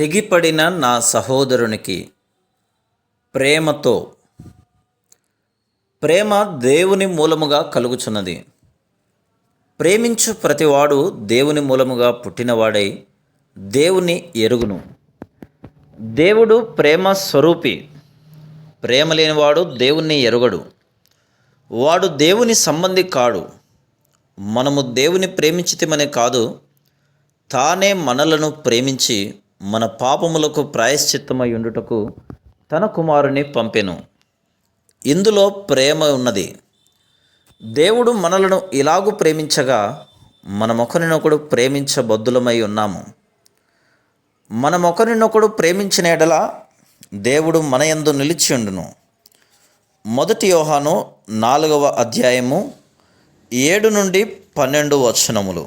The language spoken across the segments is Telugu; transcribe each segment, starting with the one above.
తెగిపడిన నా సహోదరునికి ప్రేమతో ప్రేమ దేవుని మూలముగా కలుగుచున్నది. ప్రేమించు ప్రతివాడు దేవుని మూలముగా పుట్టినవాడై దేవుని ఎరుగును. దేవుడు ప్రేమ స్వరూపి. ప్రేమ లేనివాడు దేవుణ్ణి ఎరుగడు. వాడు దేవుని సంబంధి కాడు. మనము దేవుని ప్రేమించితమనే కాదు తానే మనలను ప్రేమించి మన పాపములకు ప్రాయశ్చిత్తమై ఉండుటకు తన కుమారుని పంపెను. ఇందులో ప్రేమ ఉన్నది. దేవుడు మనలను ఇలాగు ప్రేమించగా మనమొకరినొకడు ప్రేమించబద్దులమై ఉన్నాము. మనమొకరినొకడు ప్రేమించిన ఎడల దేవుడు మన యందు నిలిచి ఉండును. మొదటి యోహాను నాలుగవ అధ్యాయము ఏడు నుండి పన్నెండు వచనములు.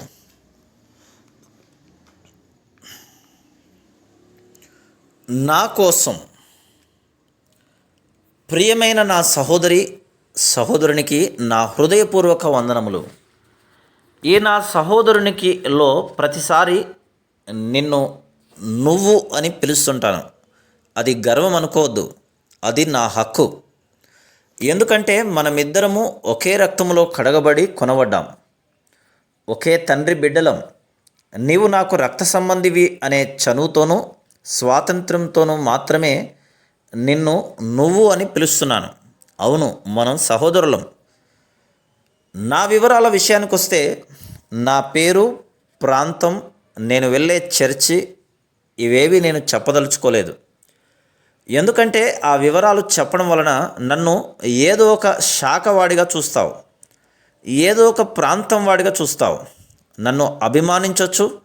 నా కోసం ప్రియమైన నా సహోదరి సహోదరునికి నా హృదయపూర్వక వందనములు. ఈ నా సహోదరునికి లో ప్రతిసారి నిన్ను నువ్వు అని పిలుస్తుంటాను. అది గర్వం అనుకోవద్దు. అది నా హక్కు. ఎందుకంటే మనమిద్దరము ఒకే రక్తములో కడగబడి కొనబడ్డాం. ఒకే తండ్రి బిడ్డలం. నీవు నాకు రక్త సంబంధివి అనే చనువుతోనూ స్వాతంత్రంతోనూ మాత్రమే నిన్ను నువ్వు అని పిలుస్తున్నాను. అవును మనం సహోదరులం. నా వివరాల విషయానికి వస్తే నా పేరు ప్రాంతం నేను వెళ్ళే చర్చి ఇవేవి నేను చెప్పదలుచుకోలేదు. ఎందుకంటే ఆ వివరాలు చెప్పడం వలన నన్ను ఏదో ఒక శాఖ వాడిగా చూస్తావు. ఏదో ఒక ప్రాంతం వాడిగా చూస్తావు. నన్ను అభిమానించవచ్చు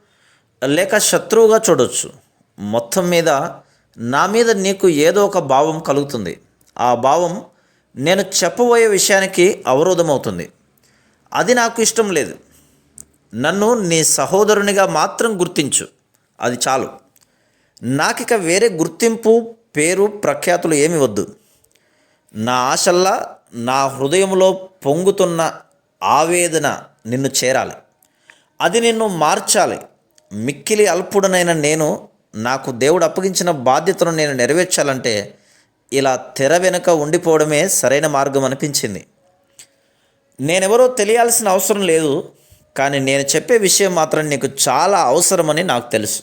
లేక శత్రువుగా చూడవచ్చు మొత్తం మీద నా మీద నీకు ఏదో ఒక భావం కలుగుతుంది. ఆ భావం నేను చెప్పబోయే విషయానికి అవరోధమవుతుంది. అది నాకు ఇష్టం లేదు. నన్ను నీ సహోదరునిగా మాత్రం గుర్తించు. అది చాలు. నాకిక వేరే గుర్తింపు పేరు ప్రఖ్యాతులు ఏమి వద్దు. నా ఆశల్లా నా హృదయంలో పొంగుతున్న ఆవేదన నిన్ను చేరాలి. అది నిన్ను మార్చాలి. మిక్కిలి అల్పుడనైన నేను నాకు దేవుడు అప్పగించిన బాధ్యతను నేను నెరవేర్చాలంటే ఇలా తెర వెనుక ఉండిపోవడమే సరైన మార్గం అనిపించింది. నేనెవరో తెలియాల్సిన అవసరం లేదు కానీ నేను చెప్పే విషయం మాత్రం నీకు చాలా అవసరమని నాకు తెలుసు.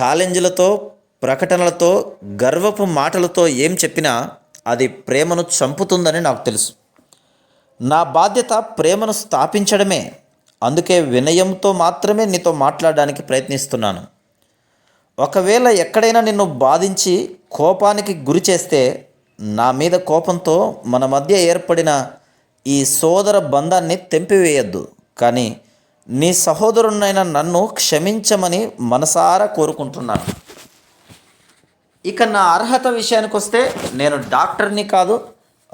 ఛాలెంజ్లతో ప్రకటనలతో గర్వపు మాటలతో ఏం చెప్పినా అది ప్రేమను చంపుతుందని నాకు తెలుసు. నా బాధ్యత ప్రేమను స్థాపించడమే. అందుకే వినయంతో మాత్రమే నీతో మాట్లాడడానికి ప్రయత్నిస్తున్నాను. ఒకవేళ ఎక్కడైనా నిన్ను బాధించి కోపానికి గురి చేస్తే నా మీద కోపంతో మన మధ్య ఏర్పడిన ఈ సోదర బంధాన్ని తెంపివేయద్దు. కానీ నీ సహోదరునైన నన్ను క్షమించమని మనసారా కోరుకుంటున్నాను. ఇక నా అర్హత విషయానికి వస్తే నేను డాక్టర్ని కాదు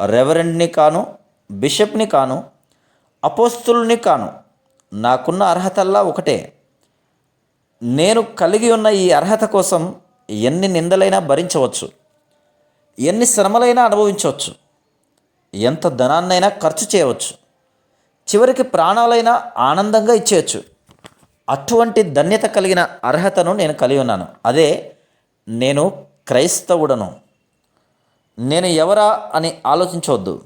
రెవరెండ్ని కాను బిషప్ని కాను అపోస్తుల్ని కాను. నాకున్న అర్హతల్లా ఒకటే. నేను కలిగి ఉన్న ఈ అర్హత కోసం ఎన్ని నిందలైనా భరించవచ్చు ఎన్ని శ్రమలైనా అనుభవించవచ్చు ఎంత ధనాన్నైనా ఖర్చు చేయవచ్చు చివరికి ప్రాణాలైనా ఆనందంగా ఇచ్చేయచ్చు. అటువంటి ధన్యత కలిగిన అర్హతను నేను కలిగి ఉన్నాను. అదే నేను క్రైస్తవుడను. నేను ఎవరా అని ఆలోచించవద్దు.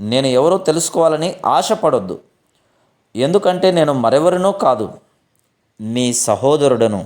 నేను ఎవరో తెలుసుకోవాలని ఆశపడొద్దు. ఎందుకంటే నేను మరెవరినో కాదు. మీ సహోదరుడను